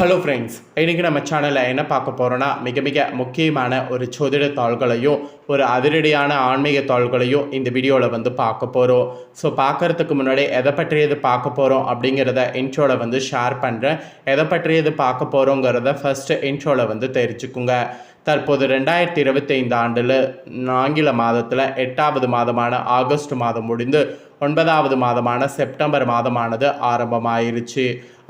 Hello friends இன்றைக்கி நம்ம சேனலில் என்ன பார்க்க போகிறோன்னா மிக மிக முக்கியமான ஒரு சோதிட தாள்களையும் ஒரு அதிரடியான ஆன்மீக தாள்களையும் இந்த வீடியோவில் வந்து பார்க்க போகிறோம் ஸோ பார்க்கறதுக்கு முன்னாடி எதை பற்றியது பார்க்க போகிறோம் அப்படிங்கிறத இன்ட்ரோவில் வந்து ஷேர் பண்ணுறேன் எதை பற்றியது பார்க்க போகிறோங்கிறத ஃபஸ்ட்டு இன்ட்ரோவில் வந்து தெரிஞ்சுக்குங்க. தற்போது ரெண்டாயிரத்தி இருபத்தைந்து ஆண்டில் ஆங்கில மாதத்தில் எட்டாவது மாதமான ஆகஸ்ட் மாதம் முடிந்து ஒன்பதாவது மாதமான செப்டம்பர் மாதமானது ஆரம்பமாயிருச்சு.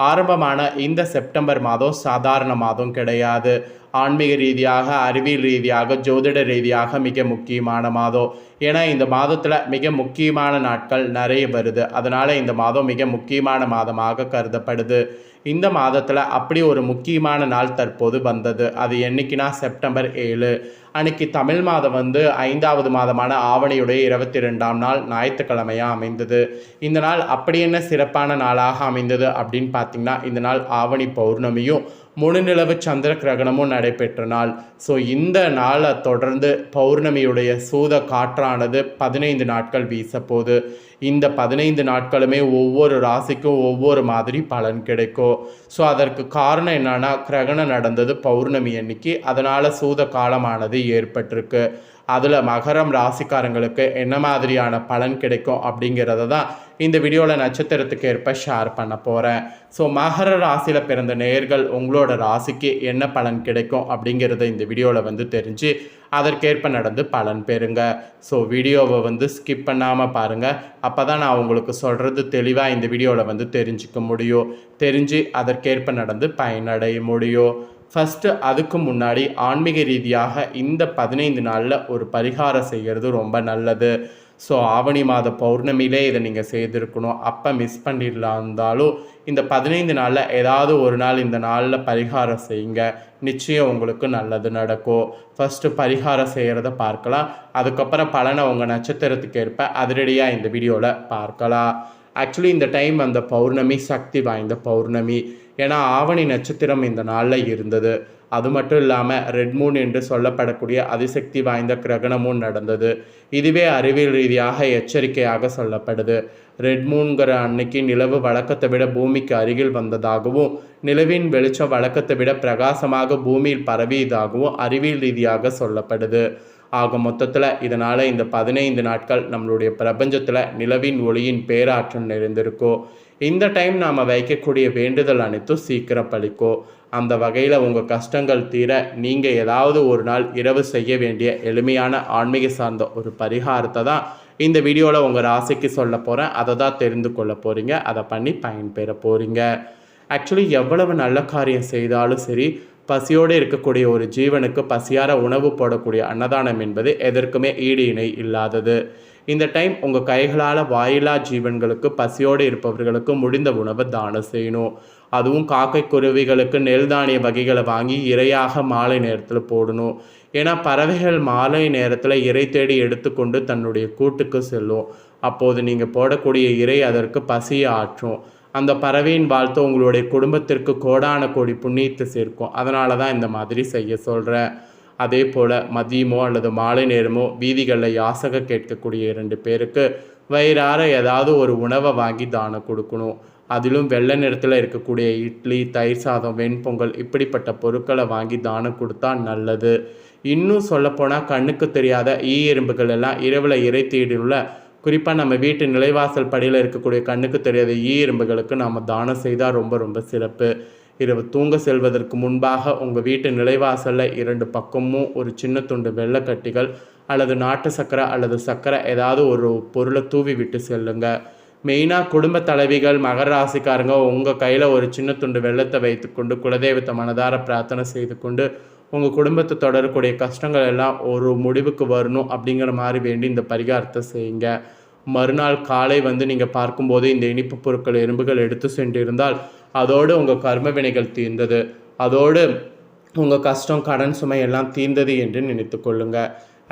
ஆரம்பமான இந்த செப்டம்பர் மாதம் சாதாரண மாதம் கிடையாது. ஆன்மீக ரீதியாக அறிவியல் ரீதியாக ஜோதிட ரீதியாக மிக முக்கியமான மாதம். ஏன்னா இந்த மாதத்தில் மிக முக்கியமான நாட்கள் நிறைய வருது. அதனால் இந்த மாதம் மிக முக்கியமான மாதமாக கருதப்படுது. இந்த மாதத்தில் அப்படி ஒரு முக்கியமான நாள் தற்போது வந்தது. அது என்னைக்குன்னா செப்டம்பர் ஏழு. அன்னைக்கு தமிழ் மாதம் வந்து ஐந்தாவது மாதமான ஆவணியுடைய இருபத்தி ரெண்டாம் நாள் ஞாயிற்றுக்கிழமையாக அமைந்தது. இந்த நாள் அப்படி என்ன சிறப்பான நாளாக அமைந்தது அப்படின்னு பார்த்தீங்கன்னா இந்த நாள் ஆவணி பௌர்ணமியும் முழுநிலவு சந்திர கிரகணமும் நடைபெற்ற நாள். ஸோ இந்த நாளை தொடர்ந்து பௌர்ணமியுடைய சூத காற்றானது பதினைந்து நாட்கள் வீச இந்த பதினைந்து நாட்களுமே ஒவ்வொரு ராசிக்கும் ஒவ்வொரு மாதிரி பலன் கிடைக்கும். ஸோ அதற்கு காரணம் என்னன்னா கிரகணம் நடந்தது பௌர்ணமி அன்னைக்கு. அதனால் சூத காலமானது ஏற்பட்டிருக்கு. அதில் மகரம் ராசிக்காரங்களுக்கு என்ன மாதிரியான பலன் கிடைக்கும் அப்படிங்கிறத தான் இந்த வீடியோவில் நட்சத்திரத்துக்கு ஏற்ப ஷேர் பண்ண போகிறேன் ஸோ மகர ராசியில் பிறந்த நேர்கள் உங்களோட ராசிக்கு என்ன பலன் கிடைக்கும் அப்படிங்கிறத இந்த வீடியோவில் வந்து தெரிஞ்சு அதற்கேற்ப நடந்து பலன் பெறுங்க. ஸோ வீடியோவை வந்து ஸ்கிப் பண்ணாமல் பாருங்கள் அப்போ தான் நான் உங்களுக்கு சொல்கிறது தெளிவாக இந்த வீடியோவில் வந்து தெரிஞ்சுக்க முடியும். தெரிஞ்சு அதற்கேற்ப நடந்து பயனடைய முடியும். ஃபஸ்ட்டு அதுக்கு முன்னாடி ஆன்மீக ரீதியாக இந்த பதினைந்து நாளில் ஒரு பரிகாரம் செய்கிறது ரொம்ப நல்லது. ஸோ ஆவணி மாத பௌர்ணமியிலே இதை நீங்கள் செய்திருக்கணும். அப்போ மிஸ் பண்ணிடலாந்தாலும் இருந்தாலும் இந்த பதினைந்து நாளில் ஏதாவது ஒரு நாள் இந்த நாளில் பரிகாரம் செய்யுங்க. நிச்சயம் உங்களுக்கு நல்லது நடக்கும். ஃபஸ்ட்டு பரிகாரம் செய்கிறத பார்க்கலாம். அதுக்கப்புறம் பலனை உங்கள் நட்சத்திரத்துக்கு ஏற்ப அதிரடியாக இந்த வீடியோவில் பார்க்கலாம். ஆக்சுவலி இந்த டைம் அந்த பௌர்ணமி சக்தி வாய்ந்த பௌர்ணமி. ஏன்னா ஆவணி நட்சத்திரம் இந்த நாளில் இருந்தது. அது மட்டும் இல்லாமல் ரெட் மூன் என்று சொல்லப்படக்கூடிய அதிசக்தி வாய்ந்த கிரகணமும் நடந்தது. இதுவே அறிவியல் ரீதியாக எச்சரிக்கையாக சொல்லப்படுது. ரெட் மூன்கிற அன்னைக்கு நிலவு வழக்கத்தை விட பூமிக்கு அருகில் வந்ததாகவும் நிலவின் வெளிச்சம் வழக்கத்தை விட பிரகாசமாக பூமியில் பரவியதாகவும் அறிவியல் ரீதியாக சொல்லப்படுது. ஆக மொத்தத்தில் இதனால் இந்த பதினைந்து நாட்கள் நம்மளுடைய பிரபஞ்சத்தில் நிலவின் ஒளியின் பேராற்றல் நிறைந்திருக்கும். இந்த டைம் நாம் வைக்கக்கூடிய வேண்டுதல் அனைத்தும் சீக்கிரம் பழிக்கும் அந்த வகையில் உங்கள் கஷ்டங்கள் தீர நீங்கள் ஏதாவது ஒரு நாள் இரவு செய்ய வேண்டிய எளிமையான ஆன்மீக சார்ந்த ஒரு பரிகாரத்தை தான் இந்த வீடியோவில் உங்கள் ராசிக்கு சொல்ல போகிறேன் அதை தான் தெரிந்து கொள்ள போகிறீங்க அதை பண்ணி பயன்பெற போகிறீங்க ஆக்சுவலி எவ்வளவு நல்ல காரியம் செய்தாலும் சரி பசியோடு இருக்கக்கூடிய ஒரு ஜீவனுக்கு பசியார உணவு போடக்கூடிய அன்னதானம் என்பது எதற்குமே ஈடு இணை இல்லாதது. இந்த டைம் உங்கள் கைகளால் வாயிலா ஜீவன்களுக்கு பசியோடு இருப்பவர்களுக்கு முடிந்த உணவை தானம் செய்யணும். அதுவும் காக்கை குருவிகளுக்கு நெல் தானிய வகைகளை வாங்கி இரையாக மாலை நேரத்தில் போடணும். ஏன்னா பறவைகள் மாலை நேரத்தில் இறை தேடி எடுத்துக்கொண்டு தன்னுடைய கூட்டுக்கு செல்லும். அப்போது நீங்கள் போடக்கூடிய இறை அதற்கு பசியை ஆற்றும். அந்த பறவையின் வாழ்த்து உங்களுடைய குடும்பத்திற்கு கோடான கோடி புண்ணியத்தை சேர்க்கும். அதனால தான் இந்த மாதிரி செய்ய சொல்கிறேன் அதே போல் மதியமோ அல்லது மாலை நேரமோ வீதிகளில் யாசக கேட்கக்கூடிய இரண்டு பேருக்கு வயிறார ஏதாவது ஒரு உணவை வாங்கி தானம் கொடுக்கணும். அதிலும் வெள்ளை நிறத்தில் இருக்கக்கூடிய இட்லி தயிர் சாதம் வெண்பொங்கல் இப்படிப்பட்ட பொருட்களை வாங்கி தானம் கொடுத்தா நல்லது. இன்னும் சொல்லப்போனால் கண்ணுக்கு தெரியாத ஈ எறும்புகள் எல்லாம் இரவில் இறை தேடியுள்ள குறிப்பாக நம்ம வீட்டு நிலைவாசல் படியில் இருக்கக்கூடிய கண்ணுக்கு தெரியாத ஈ எறும்புகளுக்கு நாம் தானம் செய்தால் ரொம்ப ரொம்ப சிறப்பு. இரவு தூங்க செல்வதற்கு முன்பாக உங்கள் வீட்டு நிலைவாசலில் இரண்டு பக்கமும் ஒரு சின்ன துண்டு வெள்ளைக்கட்டிகள் அல்லது நாட்டு சக்கரை அல்லது சக்கரை ஏதாவது ஒரு பொருளை தூவி விட்டு செல்லுங்க. மெயினாக குடும்ப தலைவிகள் மகர ராசிக்காரங்க உங்கள் கையில் ஒரு சின்ன துண்டு வெள்ளத்தை வைத்துக்கொண்டு குலதெய்வத்தை மனதார பிரார்த்தனை செய்து கொண்டு உங்கள் குடும்பத்தை தொடரக்கூடிய கஷ்டங்கள் எல்லாம் ஒரு முடிவுக்கு வரணும் அப்படிங்கிற மாதிரி வேண்டி இந்த பரிகாரத்தை செய்யுங்க. மறுநாள் காலை வந்து நீங்கள் பார்க்கும்போது இந்த இனிப்பு பொருட்கள் எறும்புகள் எடுத்து சென்றிருந்தால் அதோடு உங்கள் கர்ம வினைகள் தீர்ந்தது. அதோடு உங்கள் கஷ்டம் கடன் சுமை எல்லாம் தீர்ந்தது என்று நினைத்து கொள்ளுங்க.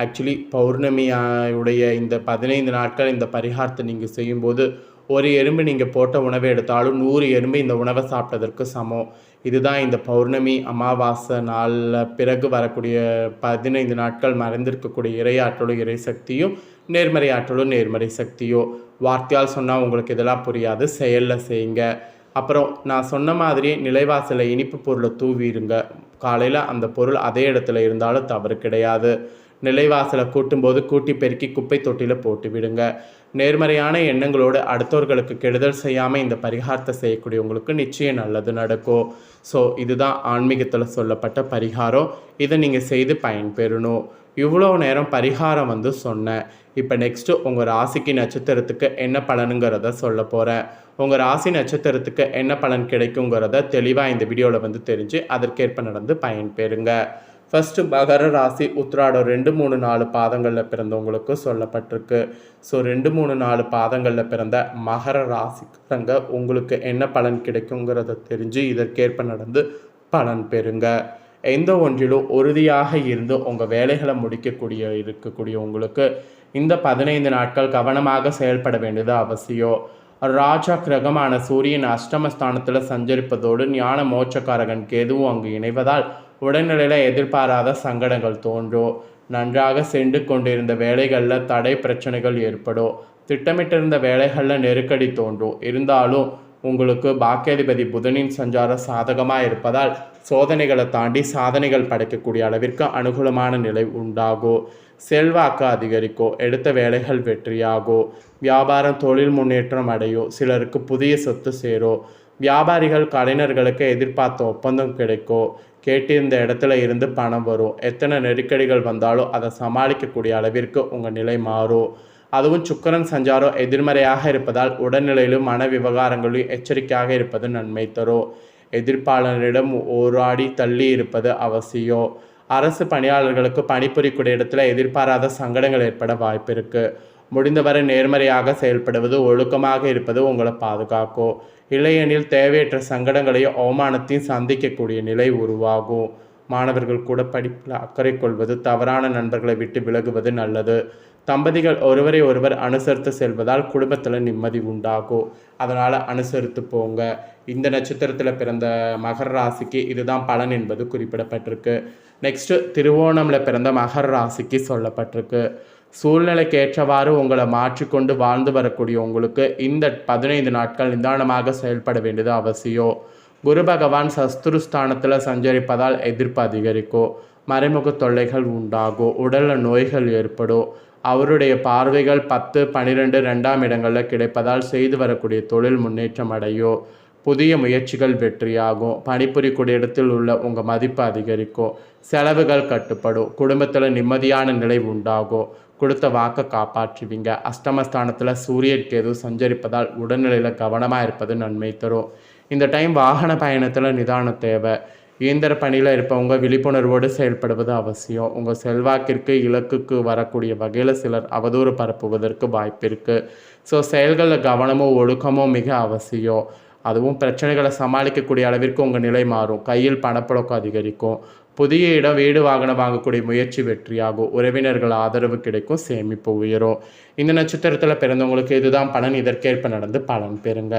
ஆக்சுவலி பௌர்ணமியுடைய இந்த பதினைந்து நாட்கள் இந்த பரிகாரத்தை நீங்கள் செய்யும்போது ஒரு எறும்பு நீங்கள் போட்ட உணவை எடுத்தாலும் நூறு எறும்பு இந்த உணவை சாப்பிட்டதற்கு சமம். இதுதான் இந்த பௌர்ணமி அமாவாசை நாளில் பிறகு வரக்கூடிய பதினைந்து நாட்கள் மறைந்திருக்கக்கூடிய இறையாற்றலும் இறை சக்தியும் நேர்மறை ஆற்றலும் நேர்மறை சக்தியோ. வார்த்தையால் சொன்னால் உங்களுக்கு இதெல்லாம் புரியாது. செயலில் செய்யுங்க. அப்புறம் நான் சொன்ன மாதிரியே நிலைவாசலில் இனிப்பு பொருளை தூவிடுங்க. காலையில் அந்த பொருள் அதே இடத்துல இருந்தாலும் தவறு கிடையாது. நிலைவாசலை கூட்டும்போது கூட்டி பெருக்கி குப்பை தொட்டியில் போட்டு விடுங்க. நேர்மறையான எண்ணங்களோடு அடுத்தவர்களுக்கு கெடுதல் செய்யாமல் இந்த பரிகாரத்தை செய்யக்கூடியவங்களுக்கு நிச்சயம் நல்லது நடக்கும். ஸோ இதுதான் ஆன்மீகத்தில் சொல்லப்பட்ட பரிகாரம். இதை நீங்கள் செய்து பயன்பெறணும். இவ்வளோ நேரம் பரிகாரம் வந்து சொன்னேன் இப்போ நெக்ஸ்ட்டு உங்கள் ராசிக்கு நட்சத்திரத்துக்கு என்ன பலனுங்கிறத சொல்ல போகிறேன் உங்கள் ராசி நட்சத்திரத்துக்கு என்ன பலன் கிடைக்குங்கிறத தெளிவாக இந்த வீடியோவில் வந்து தெரிஞ்சு அதற்கேற்ப நடந்து பயன்பெறுங்க. ஃபஸ்ட்டு மகர ராசி உத்ராடம் ரெண்டு மூணு நாலு பாதங்களில் பிறந்தவங்களுக்கு சொல்லப்பட்டிருக்கு. ஸோ ரெண்டு மூணு நாலு பாதங்களில் பிறந்த மகர ராசிக்காரங்க உங்களுக்கு என்ன பலன் கிடைக்குங்கிறத தெரிஞ்சு இதற்கேற்ப நடந்து பலன் பெறுங்க. எந்த ஒன்றிலும் உறுதியாக இருந்து உங்கள் வேலைகளை முடிக்கக்கூடிய இருக்கக்கூடிய உங்களுக்கு இந்த பதினைந்து நாட்கள் கவனமாக செயல்பட வேண்டியது அவசியம். ராஜா கிரகமான சூரியன் அஷ்டமஸ்தானத்தில் சஞ்சரிப்பதோடு ஞான மோட்சக்காரகன் கேதுவும் அங்கு இணைவதால் உடல்நிலையில் எதிர்பாராத சங்கடங்கள் தோன்றும். நன்றாக சென்று கொண்டிருந்த வேலைகளில் தடை பிரச்சனைகள் ஏற்படும். திட்டமிட்டிருந்த வேலைகளில் நெருக்கடி தோன்றும். இருந்தாலும் உங்களுக்கு பாக்கியாதிபதி புதனின் சஞ்சாரம் சாதகமாக இருப்பதால் சோதனைகளை தாண்டி சாதனைகள் படைக்கக்கூடிய அளவிற்கு அனுகூலமான நிலை உண்டாகும் செல்வாக்கு அதிகரிக்கும் எடுத்த வேலைகள் வெற்றியாகும் வியாபாரம் தொழில் முன்னேற்றம் அடையும் சிலருக்கு புதிய சொத்து சேரும் வியாபாரிகள் கலைஞர்களுக்கு எதிர்பார்த்த ஒப்பந்தம் கிடைக்கும் கேட்டிருந்த இடத்துல இருந்து பணம் வரும் எத்தனை நெருக்கடிகள் வந்தாலும் அதை சமாளிக்கக்கூடிய அளவிற்கு உங்கள் நிலை மாறும் அதுவும் சுக்கரன் சஞ்சாரம் எதிர்மறையாக இருப்பதால் உடல்நிலையிலும் மன விவகாரங்களிலும் எச்சரிக்கையாக இருப்பது நன்மை தரும் எதிர்ப்பாளரிடம் ஓராடி தள்ளி இருப்பது அவசியம். அரசு பணியாளர்களுக்கு பணிபுரியக்கூடிய இடத்துல எதிர்பாராத சங்கடங்கள் ஏற்பட வாய்ப்பு இருக்குது முடிந்தவரை நேர்மறையாக செயல்படுவது ஒழுக்கமாக இருப்பது உங்களை பாதுகாக்கும். இல்லையெனில் தேவையற்ற சங்கடங்களையும் அவமானத்தையும் சந்திக்கக்கூடிய நிலை உருவாகும். மாணவர்கள் கூட படிப்பில் அக்கறை கொள்வது தவறான நண்பர்களை விட்டு விலகுவது நல்லது. தம்பதிகள் ஒருவரை ஒருவர் அனுசரித்து செல்வதால் குடும்பத்தில் நிம்மதி உண்டாகும் அதனால் அனுசரித்து போங்க. இந்த நட்சத்திரத்தில் பிறந்த மகர ராசிக்கு இதுதான் பலன் என்பது குறிப்பிடப்பட்டிருக்கு. நெக்ஸ்ட்டு திருவோணமில் பிறந்த மகர ராசிக்கு சொல்லப்பட்டிருக்கு. சூழ்நிலைக்கு ஏற்றவாறு உங்களை மாற்றிக்கொண்டு வாழ்ந்து வரக்கூடிய உங்களுக்கு இந்த பதினைந்து நாட்கள் நிதானமாக செயல்பட வேண்டியது அவசியம். குரு பகவான் சஸ்துருஸ்தானத்தில் சஞ்சரிப்பதால் எதிர்ப்பு அதிகரிக்கும். மறைமுக தொல்லைகள் உண்டாகும். உடலில் நோய்கள் ஏற்படும். அவருடைய பார்வைகள் பத்து பன்னிரெண்டு ரெண்டாம் இடங்களில் கிடைப்பதால் செய்து வரக்கூடிய தொழில் முன்னேற்றம் அடையும் புதிய முயற்சிகள் வெற்றியாகும் பணிபுரியக்கூடிய இடத்தில் உள்ள உங்கள் மதிப்பு அதிகரிக்கும் செலவுகள் கட்டுப்படும் குடும்பத்தில் நிம்மதியான நிலை உண்டாகும் கொடுத்த வாக்கை காப்பாற்றுவீங்க. அஷ்டமஸ்தானத்தில் சூரியன் கேது சஞ்சரிப்பதால் உடல்நிலையில் கவனமாக இருப்பது நன்மை தரும். இந்த டைம் வாகன பயணத்தில் நிதானம் தேவை. இயந்திர பணியில் இருப்பவங்க விழிப்புணர்வோடு செயல்படுவது அவசியம். உங்கள் செல்வாக்கிற்கு இலக்குக்கு வரக்கூடிய வகையில் சிலர் அவதூறு பரப்புவதற்கு வாய்ப்பு இருக்குது ஸோ செயல்களில் கவனமும் ஒழுக்கமும் மிக அவசியம். அதுவும் பிரச்சனைகளை சமாளிக்கக்கூடிய அளவிற்கு உங்கள் நிலை மாறும். கையில் பணப்புழக்கம் அதிகரிக்கும். புதிய இடம் வீடு வாகனம் வாங்கக்கூடிய முயற்சி வெற்றியாகும். உறவினர்கள் ஆதரவு கிடைக்கும் சேமிப்பு உயரும். இந்த நட்சத்திரத்தில் பிறந்தவங்களுக்கு இதுதான் பலன். இதற்கேற்ப நடந்து பலன் பெறுங்க.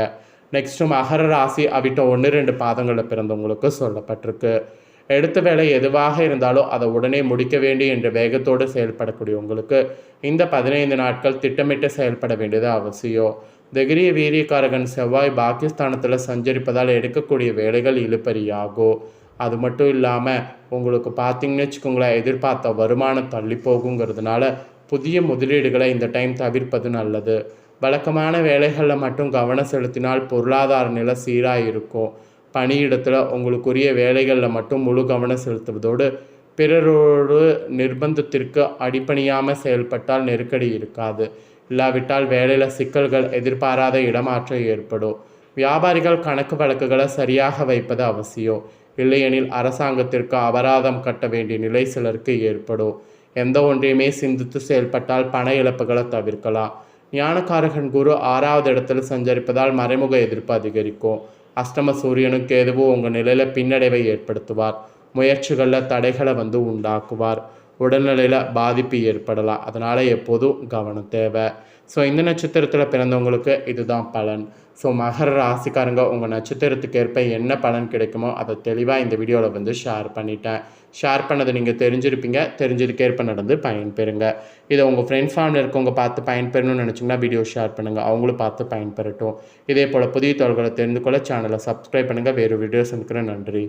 நெக்ஸ்ட்டு மகர ராசி அவிட்ட ஒன்று ரெண்டு பாதங்களில் பிறந்தவங்களுக்கு சொல்லப்பட்டிருக்கு எடுத்த வேலை எதுவாக இருந்தாலும் அதை உடனே முடிக்க வேண்டி என்ற வேகத்தோடு செயல்படக்கூடிய உங்களுக்கு இந்த பதினைந்து நாட்கள் திட்டமிட்டு செயல்பட வேண்டியது அவசியம் திகிரிய வீரியக்காரகன் செவ்வாய் பாகிஸ்தானத்தில் சஞ்சரிப்பதால் எடுக்கக்கூடிய வேலைகள் இழுப்பறியாகும் அது மட்டும் இல்லாமல் உங்களுக்கு பார்த்தீங்கன்னு வச்சுக்கோங்களேன் எதிர்பார்த்த வருமானம் தள்ளி போகுங்கிறதுனால புதிய முதலீடுகளை இந்த டைம் தவிர்ப்பது நல்லது வழக்கமான வேலைகளில் மட்டும் கவனம் செலுத்தினால் பொருளாதார நிலை சீராக இருக்கும் பணியிடத்தில் உங்களுக்குரிய வேலைகளில் மட்டும் முழு கவனம் செலுத்துவதோடு பிறரோடு நிர்பந்தத்திற்கு அடிப்பணியாமல் செயல்பட்டால் நெருக்கடி இருக்காது. இல்லாவிட்டால் வேலையில் சிக்கல்கள் எதிர்பாராத இடமாற்றம் ஏற்படும். வியாபாரிகள் கணக்கு வழக்குகளை சரியாக வைப்பது அவசியம். இல்லையெனில் அரசாங்கத்திற்கு அபராதம் கட்ட வேண்டிய நிலை சிலருக்கு ஏற்படும். எந்த ஒன்றையுமே சிந்தித்து செயல்பட்டால் பண இழப்புகளை தவிர்க்கலாம். ஞானக்காரகன் குரு ஆறாவது இடத்துல சஞ்சரிப்பதால் மறைமுக எதிர்ப்பு அதிகரிக்கும். அஷ்டம சூரியனுக்கு எதுவும் உங்கள் நிலையில் பின்னடைவை ஏற்படுத்துவார். முயற்சிகளில் தடைகளை வந்து உண்டாக்குவார். உடல்நிலையில் பாதிப்பு ஏற்படலாம். அதனால் எப்போதும் கவனம் தேவை. ஸோ இந்த நட்சத்திரத்தில் பிறந்தவங்களுக்கு இதுதான் பலன். ஸோ மகர ராசிக்காரங்க உங்கள் நட்சத்திரத்துக்கு ஏற்ப என்ன பலன் கிடைக்குமோ அதை தெளிவாக இந்த வீடியோவில் வந்து ஷேர் பண்ணிட்டேன். ஷேர் பண்ணதை நீங்கள் தெரிஞ்சிருப்பீங்க. தெரிஞ்சதுக்கு ஏற்ப நடந்து பயன்பெறுங்க. இதை உங்கள் ஃப்ரெண்ட்ஸ் ஃபேமிலி இருக்கவங்க பார்த்து பயன்பெறணும்னு நினச்சிங்கன்னா வீடியோ ஷேர் பண்ணுங்கள் அவங்களும் பார்த்து பயன்பெறட்டும். இதே போல் புதிய தகவல்களை தெரிந்து கொள்ள சேனலை சப்ஸ்கிரைப் பண்ணுங்கள் வேறு வீடியோஸ் இருக்கிற நன்றி.